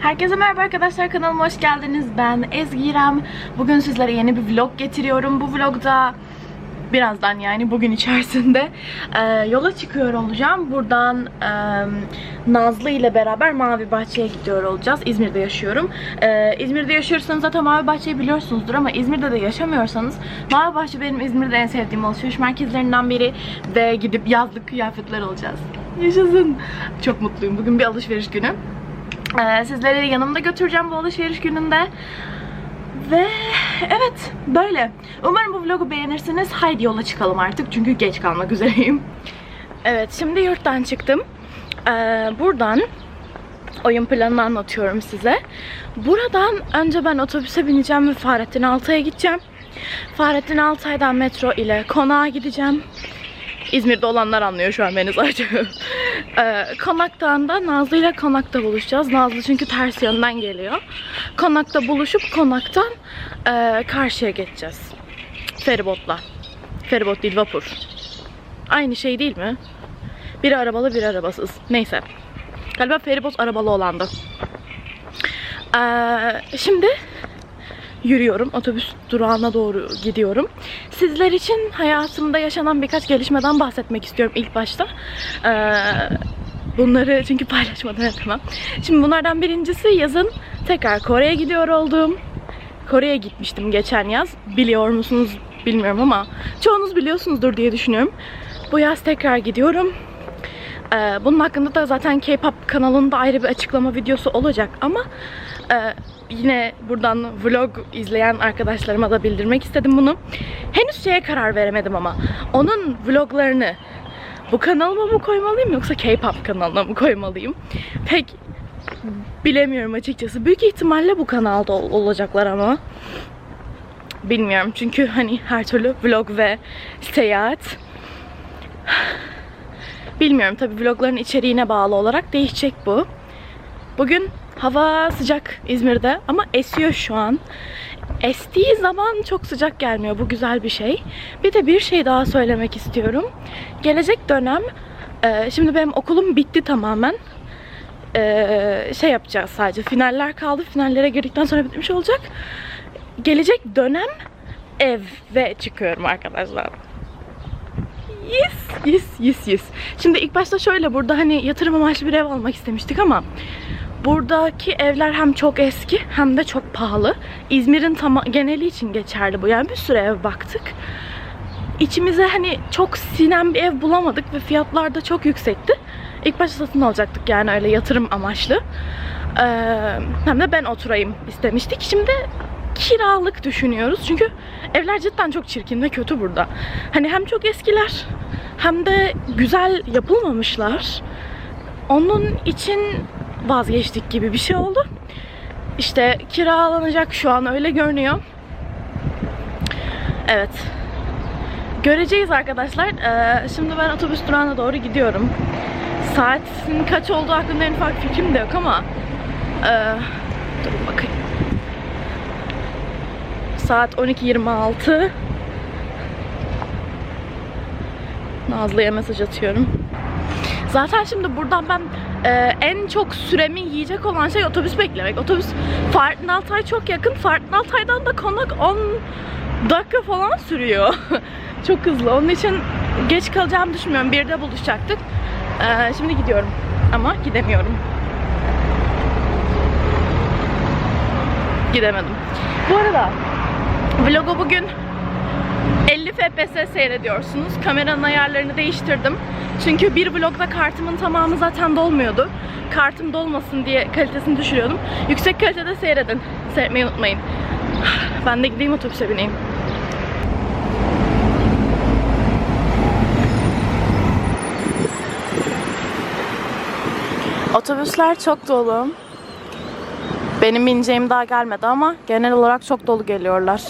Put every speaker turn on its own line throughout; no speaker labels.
Herkese merhaba arkadaşlar kanalıma hoş geldiniz. Ben Ezgi İrem. Bugün sizlere yeni bir vlog getiriyorum. Bu vlogda birazdan yani bugün içerisinde e, yola çıkıyor olacağım. Buradan e, Nazlı ile beraber Mavi Bahçe'ye gidiyor olacağız. İzmir'de yaşıyorum. E, İzmir'de yaşıyorsanız zaten Mavi Bahçe'yi biliyorsunuzdur ama İzmir'de de yaşamıyorsanız Mavi Bahçe benim İzmir'de en sevdiğim alışveriş merkezlerinden biri ve gidip yazlık kıyafetler alacağız. Yaşasın. Çok mutluyum. Bugün bir alışveriş günü. Ee, sizleri yanımda götüreceğim bu alışveriş gününde. Ve evet böyle. Umarım bu vlogu beğenirsiniz. Haydi yola çıkalım artık çünkü geç kalmak üzereyim. Evet şimdi yurttan çıktım. Ee, buradan oyun planını anlatıyorum size. Buradan önce ben otobüse bineceğim ve Fahrettin Altay'a gideceğim. Fahrettin Altay'dan metro ile konağa gideceğim. İzmir'de olanlar anlıyor şu an beni zaten. Ee, konaktan da Nazlı ile konakta buluşacağız. Nazlı çünkü ters yönden geliyor. Konakta buluşup konaktan e, karşıya geçeceğiz. Feribotla. Feribot değil vapur. Aynı şey değil mi? Biri arabalı biri arabasız. Neyse. Galiba feribot arabalı olandı. Ee, şimdi yürüyorum. Otobüs durağına doğru gidiyorum. Sizler için hayatımda yaşanan birkaç gelişmeden bahsetmek istiyorum ilk başta. Ee, bunları çünkü paylaşmadan yapamam. Şimdi bunlardan birincisi yazın tekrar Kore'ye gidiyor olduğum. Kore'ye gitmiştim geçen yaz. Biliyor musunuz bilmiyorum ama çoğunuz biliyorsunuzdur diye düşünüyorum. Bu yaz tekrar gidiyorum. Ee, bunun hakkında da zaten K-pop kanalında ayrı bir açıklama videosu olacak ama e, yine buradan vlog izleyen arkadaşlarıma da bildirmek istedim bunu. Henüz şeye karar veremedim ama onun vloglarını bu kanalıma mı koymalıyım yoksa K-pop kanalına mı koymalıyım? Pek bilemiyorum açıkçası. Büyük ihtimalle bu kanalda ol- olacaklar ama. Bilmiyorum çünkü hani her türlü vlog ve seyahat Bilmiyorum tabi vlogların içeriğine bağlı olarak değişecek bu. Bugün hava sıcak İzmir'de ama esiyor şu an. Estiği zaman çok sıcak gelmiyor. Bu güzel bir şey. Bir de bir şey daha söylemek istiyorum. Gelecek dönem e, şimdi benim okulum bitti tamamen. E, şey yapacağız sadece. Finaller kaldı. Finallere girdikten sonra bitmiş olacak. Gelecek dönem ev ve çıkıyorum arkadaşlar. Yes, yes, yes, yes. Şimdi ilk başta şöyle burada hani yatırım amaçlı bir ev almak istemiştik ama buradaki evler hem çok eski hem de çok pahalı. İzmir'in geneli için geçerli bu. Yani bir sürü ev baktık. İçimize hani çok sinen bir ev bulamadık ve fiyatlar da çok yüksekti. İlk başta satın alacaktık yani öyle yatırım amaçlı. Ee, hem de ben oturayım istemiştik. Şimdi kiralık düşünüyoruz. Çünkü evler cidden çok çirkin ve kötü burada. Hani hem çok eskiler hem de güzel yapılmamışlar. Onun için vazgeçtik gibi bir şey oldu. İşte kiralanacak şu an öyle görünüyor. Evet. Göreceğiz arkadaşlar. Ee, şimdi ben otobüs durağına doğru gidiyorum. Saatin kaç olduğu hakkında en ufak fikrim de yok ama ee, durun bakayım. Saat 12.26. Nazlı'ya mesaj atıyorum. Zaten şimdi buradan ben e, en çok süremi yiyecek olan şey otobüs beklemek. Otobüs Fahrettin Altay çok yakın. Fahrettin Altay'dan da konak 10 dakika falan sürüyor. çok hızlı. Onun için geç kalacağımı düşünmüyorum. Bir de buluşacaktık. E, şimdi gidiyorum. Ama gidemiyorum. Gidemedim. Bu arada Vlogu bugün 50 FPS seyrediyorsunuz. Kameranın ayarlarını değiştirdim. Çünkü bir vlogda kartımın tamamı zaten dolmuyordu. Kartım dolmasın diye kalitesini düşürüyordum. Yüksek kalitede seyredin. Seyretmeyi unutmayın. Ben de gideyim otobüse bineyim. Otobüsler çok dolu. Benim bineceğim daha gelmedi ama genel olarak çok dolu geliyorlar.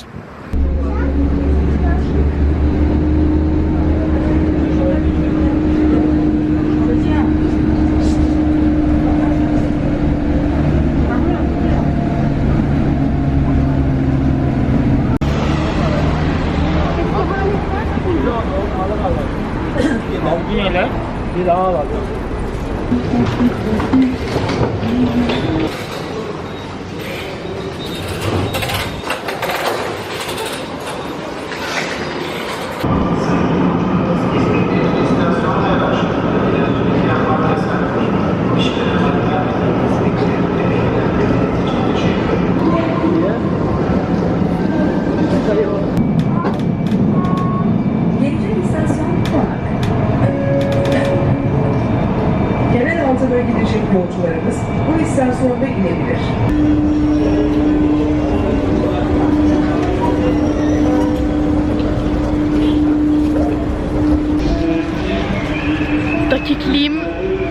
Yolcularımız bu istasyonda inebilir.
Dakikliğim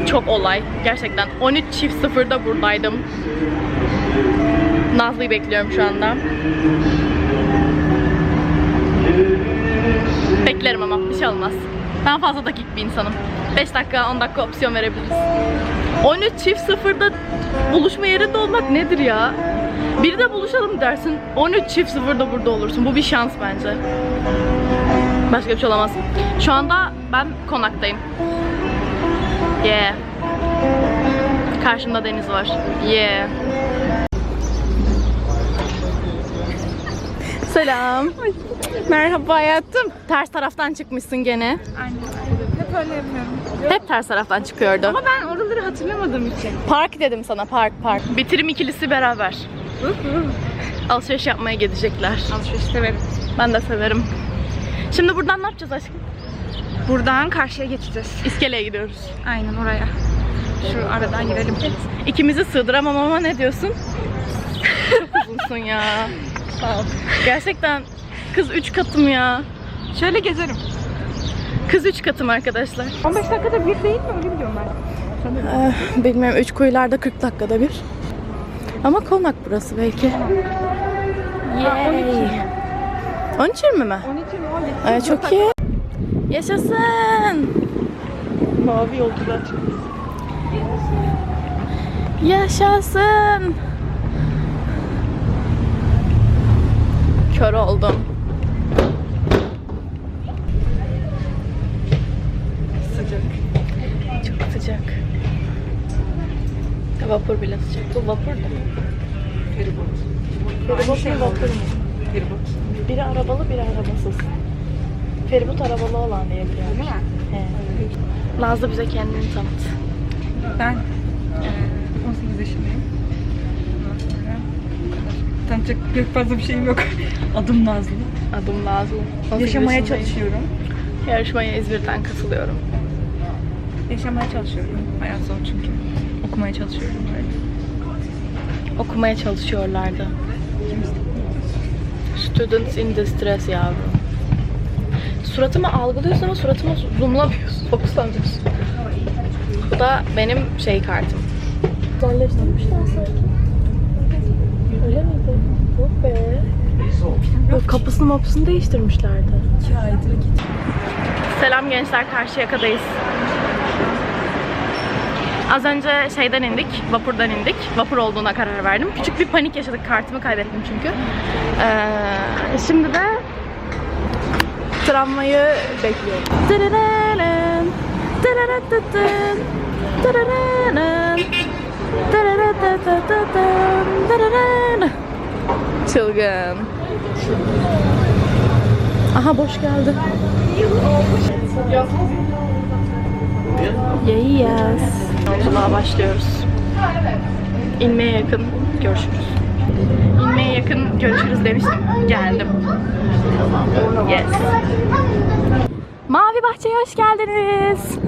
çok olay. Gerçekten 13 çift sıfırda buradaydım. Nazlı'yı bekliyorum şu anda. Beklerim ama bir şey olmaz. Ben fazla dakik bir insanım. 5 dakika 10 dakika opsiyon verebiliriz. 13 çift sıfırda buluşma yerinde olmak nedir ya? Bir de buluşalım dersin. 13 çift sıfırda burada olursun. Bu bir şans bence. Başka bir şey olamaz. Şu anda ben konaktayım. Yeah. Karşımda deniz var. Yeah. Selam.
Merhaba hayatım.
Ters taraftan çıkmışsın gene.
Aynen. Hep öyle yapıyorum.
Hep ters taraftan çıkıyordu.
Ama ben oraları hatırlamadığım için.
Park dedim sana park park. Bitirim ikilisi beraber. Alışveriş yapmaya gidecekler.
Alışveriş severim.
Ben de severim. Şimdi buradan ne yapacağız aşkım?
Buradan karşıya geçeceğiz.
İskeleye gidiyoruz.
Aynen oraya. Şu aradan girelim.
İkimizi sığdıramam ama ne diyorsun? Çok uzunsun ya.
Sağ ol.
Gerçekten kız 3 katım ya.
Şöyle gezerim.
Kız 3 katım arkadaşlar.
15 dakikada bir değil mi? Öyle biliyorum ben.
Eh, bilmiyorum 3 kuyularda 40 dakikada bir. Ama konak burası belki. Yay. 13 mi mi?
12 mi 17?
Ay, çok iyi. Yaşasın.
Mavi yolcular.
Yaşasın. Kör oldum.
Sıcak.
Çok sıcak. Vapur bile sıcak. Bu vapur da.
Feribot.
Feribot
şey
vapur mu?
Feribot.
Biri arabalı biri arabasız. Feribot arabalı olan diye biliyorum.
Değil mi?
He. Nazlı bize kendini tanıt.
Ben eee, 18 yaşındayım. Ondan sonra bu kadar. Tanıtacak pek fazla bir şeyim yok. Adım Nazlı.
Adım Nazlı. 18
Yaşamaya çalışıyorum.
Yarışmaya İzmir'den katılıyorum.
Yaşamaya çalışıyorum. Hayat zor çünkü. Okumaya çalışıyorum böyle.
Okumaya çalışıyorlardı. Students in distress yavrum. Suratımı algılıyorsun ama suratımı zoomlamıyorsun. Fokuslamıyorsun. Bu da benim şey kartım. Güzelleştirmişler sanki. Öyle miydi? Yok be. Yok kapısını mapısını değiştirmişlerdi. Selam gençler Karşıyaka'dayız. Az önce şeyden indik, vapurdan indik. Vapur olduğuna karar verdim. Küçük bir panik yaşadık, kartımı kaybettim çünkü. Ee, şimdi de tramvayı bekliyorum. Çılgın. Aha boş geldi. Yes. Yolculuğa başlıyoruz. İnmeye yakın görüşürüz. İnmeye yakın görüşürüz demiştim. Geldim. Yes. Mavi Bahçe'ye hoş geldiniz.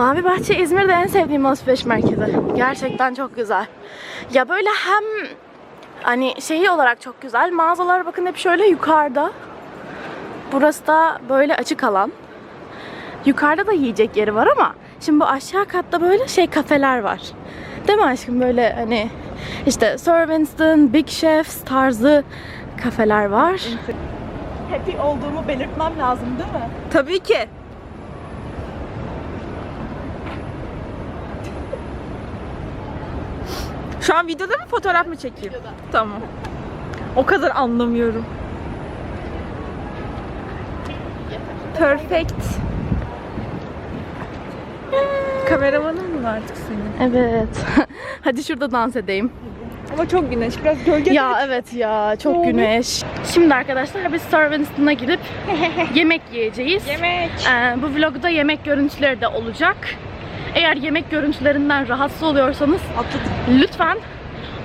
Mavi Bahçe İzmir'de en sevdiğim alışveriş merkezi. Gerçekten çok güzel. Ya böyle hem hani şeyi olarak çok güzel. Mağazalar bakın hep şöyle yukarıda. Burası da böyle açık alan. Yukarıda da yiyecek yeri var ama şimdi bu aşağı katta böyle şey kafeler var. Değil mi aşkım böyle hani işte Sir Winston, Big Chefs tarzı kafeler var. Happy olduğumu belirtmem lazım değil mi?
Tabii ki. Şu an videoda mı fotoğraf mı çekeyim? Tamam. O kadar anlamıyorum. Perfect. Kameramanın mı artık senin?
Evet. Hadi şurada dans edeyim.
Ama çok güneş. Biraz gölge.
Ya evet ya çok güneş. Şimdi arkadaşlar biz Sir gidip yemek yiyeceğiz.
Yemek.
Ee, bu vlogda yemek görüntüleri de olacak. Eğer yemek görüntülerinden rahatsız oluyorsanız lütfen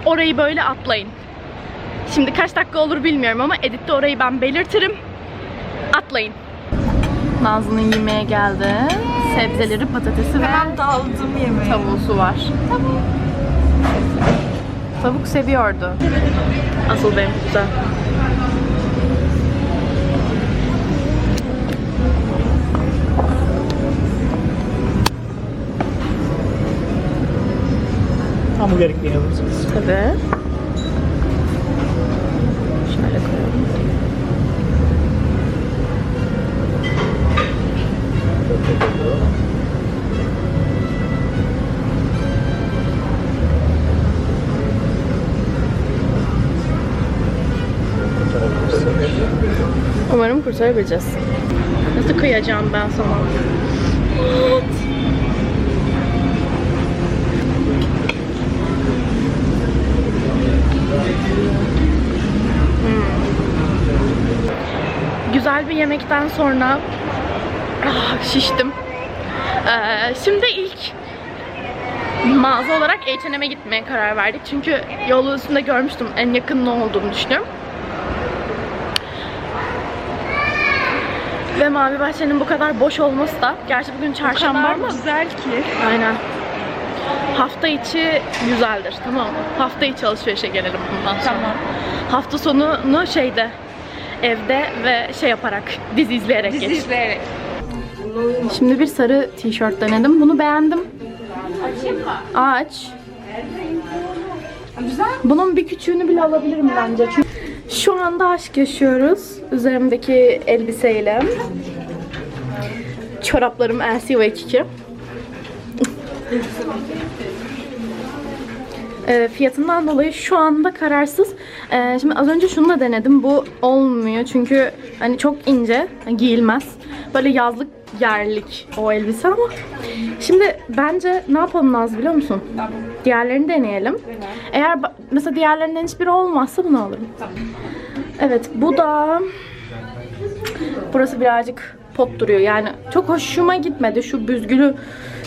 orayı böyle atlayın. Şimdi kaç dakika olur bilmiyorum ama editte orayı ben belirtirim. Atlayın. Nazlı'nın yemeğe geldi. Sebzeleri, patatesi ve
Hemen daldım yemeği.
tavuğusu var. Tavuk. Tavuk seviyordu. Asıl benim güzel.
Hamburger ekmeği alırsınız.
Tabii. Şöyle koyalım. Umarım kurtarabileceğiz. Nasıl kıyacağım ben sana? Yemekten sonra ah, şiştim. Ee, şimdi ilk mağaza olarak H&M'e gitmeye karar verdik. Çünkü yolun üstünde görmüştüm en yakın ne olduğunu düşünüyorum. Ve Mavi Bahçe'nin bu kadar boş olması da, gerçi bugün çarşamba ama
güzel ki.
aynen. Hafta içi güzeldir tamam mı? Hafta içi alışverişe gelelim bundan sonra.
Tamam.
Hafta sonunu şeyde evde ve şey yaparak dizi izleyerek
Dizi
geç.
izleyerek.
Şimdi bir sarı tişört denedim. Bunu beğendim. Aç.
Güzel.
Bunun bir küçüğünü bile alabilirim bence. Çünkü şu anda aşk yaşıyoruz. Üzerimdeki elbiseyle. Çoraplarım LCV2. E, fiyatından dolayı şu anda kararsız. E, şimdi az önce şunu da denedim. Bu olmuyor çünkü hani çok ince, giyilmez. Böyle yazlık yerlik o elbise ama şimdi bence ne yapalım Naz biliyor musun? Diğerlerini deneyelim. Eğer mesela diğerlerinden hiçbiri olmazsa bunu alırım. Evet bu da burası birazcık pot duruyor. Yani çok hoşuma gitmedi. Şu büzgülü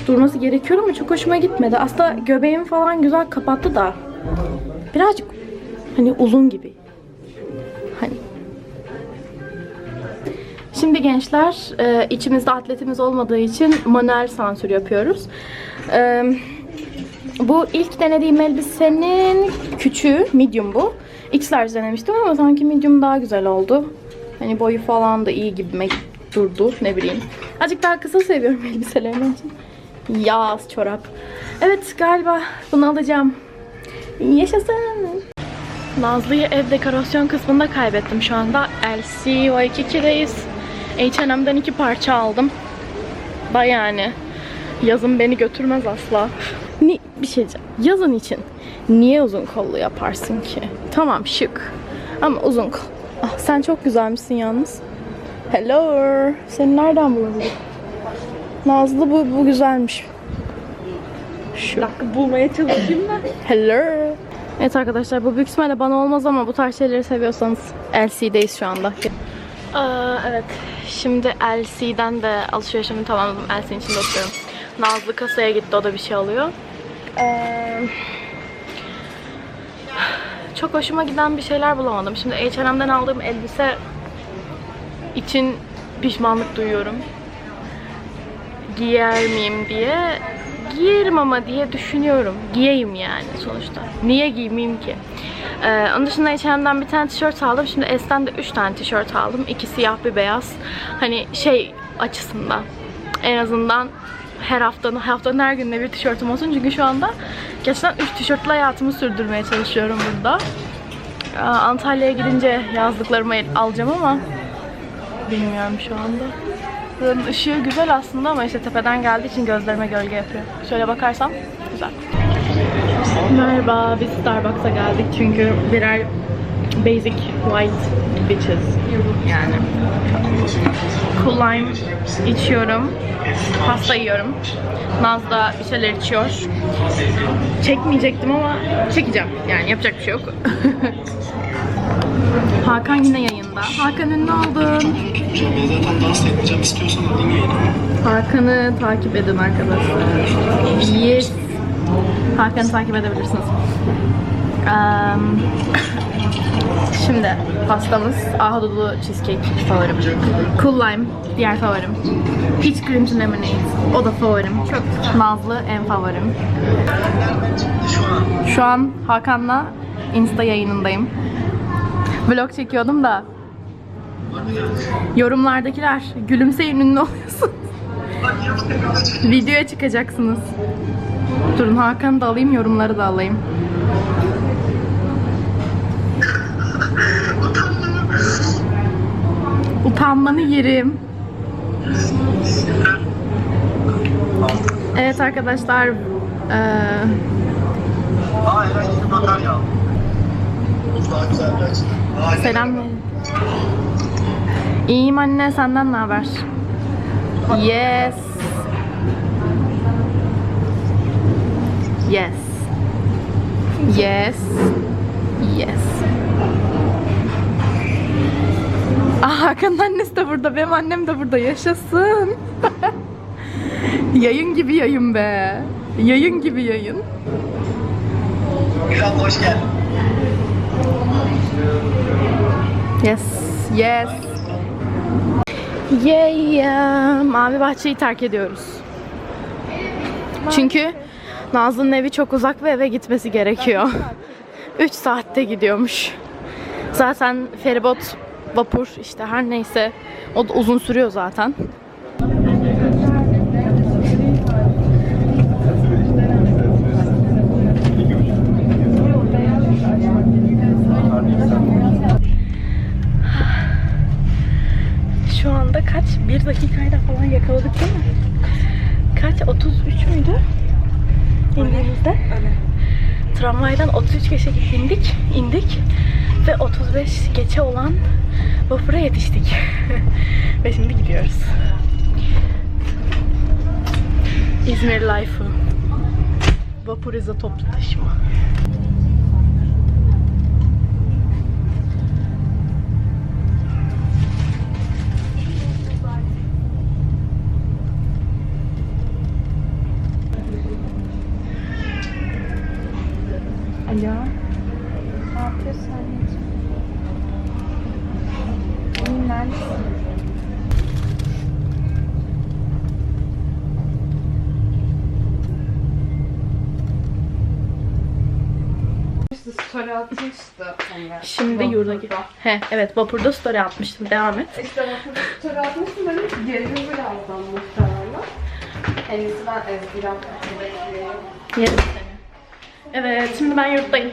durması gerekiyor ama çok hoşuma gitmedi. Aslında göbeğimi falan güzel kapattı da birazcık hani uzun gibi. Hani Şimdi gençler e, içimizde atletimiz olmadığı için manuel sansür yapıyoruz. E, bu ilk denediğim elbisenin küçüğü, medium bu. X large denemiştim ama sanki medium daha güzel oldu. Hani boyu falan da iyi gibi durdu ne bileyim. Azıcık daha kısa seviyorum elbiselerim için. Yaz çorap. Evet galiba bunu alacağım. Yaşasın. Nazlı'yı ev dekorasyon kısmında kaybettim şu anda. LCY2'deyiz. H&M'den iki parça aldım. Da yani yazın beni götürmez asla. Ni bir şey diyeceğim. Yazın için niye uzun kollu yaparsın ki? Tamam şık. Ama uzun kol. Ah, sen çok güzelmişsin yalnız. Hello. Seni nereden bulabilirim? Nazlı bu, bu güzelmiş. Şu.
dakika bulmaya çalışayım da.
Hello. Evet arkadaşlar bu büyük ihtimalle bana olmaz ama bu tarz şeyleri seviyorsanız LC'deyiz şu anda. Aa, evet. Şimdi LC'den de alışverişimi tamamladım. LC'nin içinde oturuyorum. Nazlı kasaya gitti. O da bir şey alıyor. Ee, çok hoşuma giden bir şeyler bulamadım. Şimdi H&M'den aldığım elbise için pişmanlık duyuyorum. Giyer miyim diye. Giyerim ama diye düşünüyorum. Giyeyim yani sonuçta. Niye giymeyeyim ki? Ee, onun dışında H&M'den bir tane tişört aldım. Şimdi S'ten de 3 tane tişört aldım. İki siyah bir beyaz. Hani şey açısından. En azından her haftanın, haftanın her günde bir tişörtüm olsun. Çünkü şu anda gerçekten 3 tişörtle hayatımı sürdürmeye çalışıyorum burada. Ee, Antalya'ya gidince yazlıklarımı el- alacağım ama bilmiyorum şu anda. Buranın ışığı güzel aslında ama işte tepeden geldiği için gözlerime gölge yapıyor. Şöyle bakarsam güzel. Merhaba, biz Starbucks'a geldik çünkü birer basic white bitches yani. Cool lime içiyorum. Pasta yiyorum. Naz da bir şeyler içiyor. Çekmeyecektim ama çekeceğim. Yani yapacak bir şey yok. Hakan yine yayında. Hakan ünlü oldun.
Zaten dans etmeyeceğim. İstiyorsan alayım yayını.
Hakan'ı takip edin arkadaşlar. Yes. Hakan'ı takip edebilirsiniz. Um, Şimdi pastamız ahududulu cheesecake favorim. Cool lime diğer favorim. Peach cream lemonade o da favorim. Çok nazlı en favorim. Şu an Hakan'la Insta yayınındayım. Vlog çekiyordum da yorumlardakiler gülümseyin ünlü oluyorsun. Videoya çıkacaksınız. Durun Hakan'ı da alayım yorumları da alayım. Utanmanı yerim. Evet arkadaşlar eee,
Aa Eren yeni batarya aldı. Daha güzel bir açı. Aa,
selam. İyiyim anne senden ne haber? Yes. Yes. Yes. Yes. Aa, Hakan'ın annesi de burada, benim annem de burada. Yaşasın. yayın gibi yayın be. Yayın gibi yayın.
İrem hoş geldin.
Yes. Yes. Yeah, yeah. Mavi bahçeyi terk ediyoruz. Çünkü Nazlı'nın evi çok uzak ve eve gitmesi gerekiyor. 3 saatte gidiyormuş. Zaten feribot, vapur işte her neyse o da uzun sürüyor zaten. Şu anda kaç? Bir dakikayla falan yakaladık değil mi? Kaç? 33 müydü? İndiğimizde.
Öyle.
Tramvaydan 33 geçe indik, indik ve 35 geçe olan vapura yetiştik. ve şimdi gidiyoruz. İzmir Life'ı. Vapur is a toplu taşıma. Alo.
Ne yapıyorsun anneciğim? İyiyim neredesin?
Story atmıştı sonra.
Şimdi yurda gidiyor. He, evet vapurda story atmıştım. Devam et.
İşte bakın story atmıştım dedim ki birazdan muhtemelen. En iyisi ben Ezgi'den.
Yerim seni. Evet, şimdi ben yurttayım.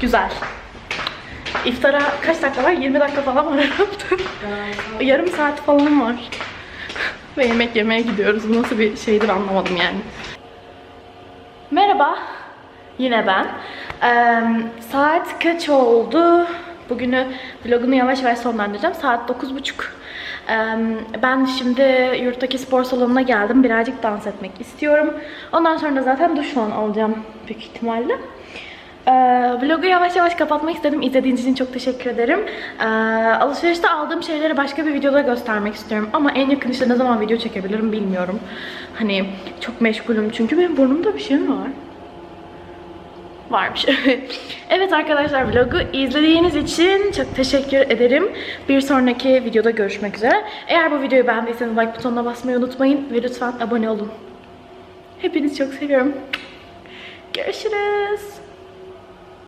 Güzel. İftara kaç dakika var? 20 dakika falan var herhalde. Yarım saat falan var. Ve yemek yemeye gidiyoruz. Bu nasıl bir şeydir anlamadım yani. Merhaba. Yine ben. Ee, saat kaç oldu? Bugünü vlogunu yavaş yavaş sonlandıracağım. Saat 9.30. Ee, ben şimdi yurttaki spor salonuna geldim. Birazcık dans etmek istiyorum. Ondan sonra zaten duş falan alacağım büyük ihtimalle. Ee, vlogu yavaş yavaş kapatmak istedim. İzlediğiniz için çok teşekkür ederim. Ee, alışverişte aldığım şeyleri başka bir videoda göstermek istiyorum. Ama en yakın işte ne zaman video çekebilirim bilmiyorum. Hani çok meşgulüm çünkü benim burnumda bir şey mi var? Varmış. evet arkadaşlar vlogu izlediğiniz için çok teşekkür ederim. Bir sonraki videoda görüşmek üzere. Eğer bu videoyu beğendiyseniz like butonuna basmayı unutmayın ve lütfen abone olun. Hepinizi çok seviyorum. Görüşürüz.